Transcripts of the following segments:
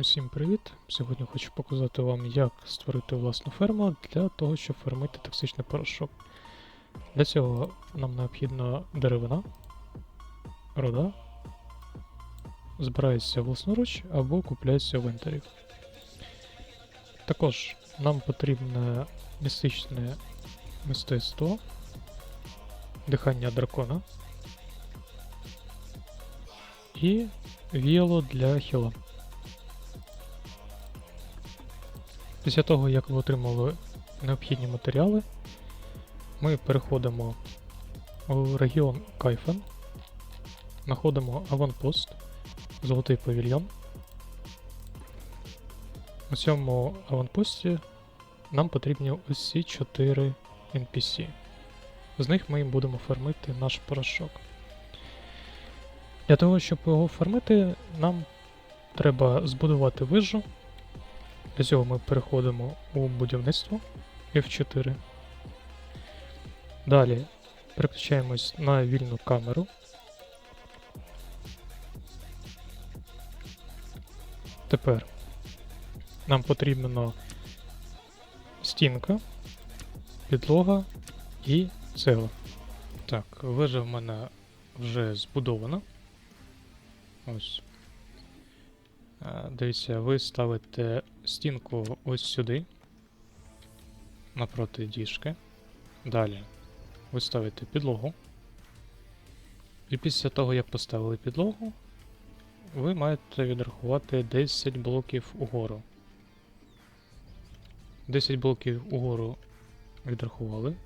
Усім привіт! Сьогодні хочу показати вам, як створити власну ферму для того, щоб фермити токсичний порошок. Для цього нам необхідна деревина, рода, збирається власноруч або купляється в інтері. Також нам потрібне містичне мистецтво, дихання дракона і віяло для хіла. Після того, як ви отримали необхідні матеріали, ми переходимо у регіон Кайфен, знаходимо аванпост, Золотий павільйон. На цьому аванпості нам потрібні усі 4 NPC. З них ми будемо фармити наш порошок. Для того, щоб його фармити, нам треба збудувати вижу. Для цього ми переходимо у будівництво F4. Далі переключаємось на вільну камеру. Тепер нам потрібна стінка, підлога і цегла. Так, вежа в мене вже збудована. Ось. Е, Дивіться, ви ставите стінку ось сюди, напроти діжки. Далі ви ставите підлогу. І після того, як поставили підлогу, ви маєте відрахувати 10 блоків угору. 10 блоків угору відрахували.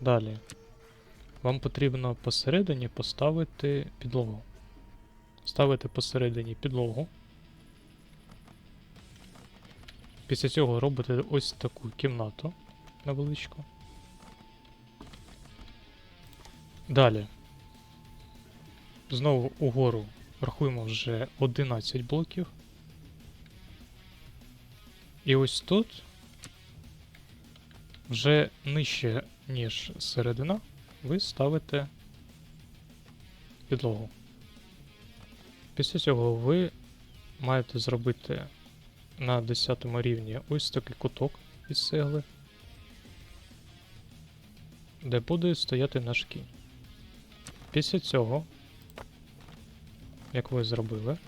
Далі вам потрібно посередині поставити підлогу. Ставите посередині підлогу. Після цього робите ось таку кімнату невеличку. Далі. Знову угору рахуємо вже 11 блоків. І ось тут вже нижче, ніж середина, ви ставите підлогу. Після цього ви маєте зробити на 10 рівні ось такий куток із цегли, де буде стояти наш кінь. Після цього, як ви зробили,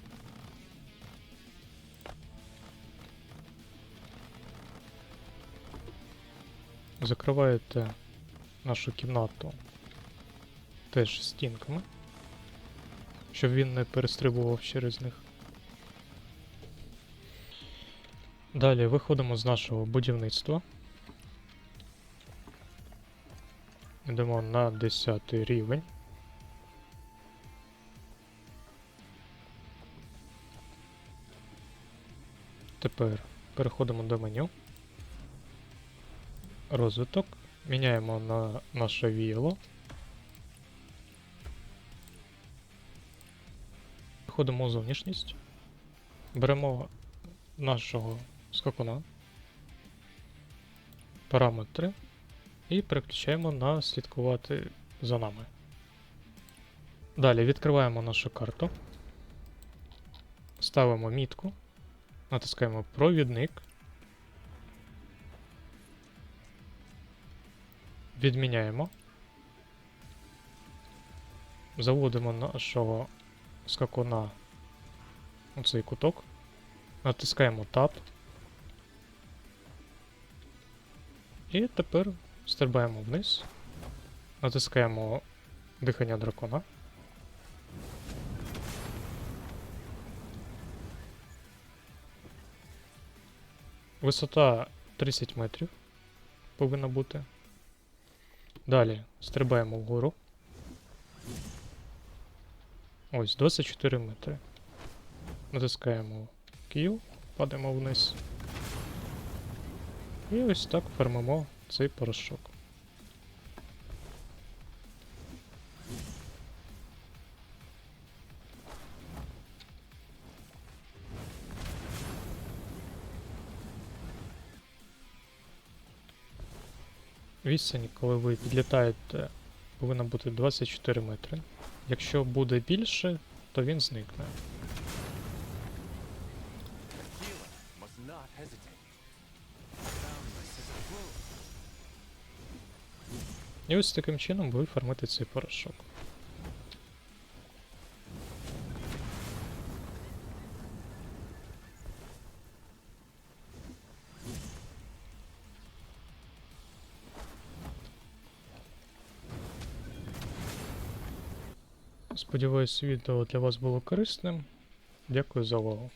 закриваєте нашу кімнату теж стінками, щоб він не перестрибував через них. Далі виходимо з нашого будівництва. Йдемо на 10 рівень. Тепер переходимо до меню. Розвиток. Міняємо на наше віяло. Переходимо у зовнішність. Беремо нашого скакуна, параметри. І переключаємо на слідкувати за нами. Далі відкриваємо нашу карту, ставимо мітку, натискаємо провідник, відміняємо, заводимо нашого скакуна у цей куток, натискаємо Tab. І тепер стрибаємо вниз, натискаємо дихання дракона. Висота 30 метрів повинна бути. Далі стрибаємо вгору. Ось 24 метри. Натискаємо Q, падаємо вниз. І ось так фармимо цей порошок. Відстань, коли ви підлітаєте, повинна бути 24 метри. Якщо буде більше, то він зникне. І ось таким чином ви формите цей порошок. Сподіваюсь, відео для вас було корисним. Дякую за увагу.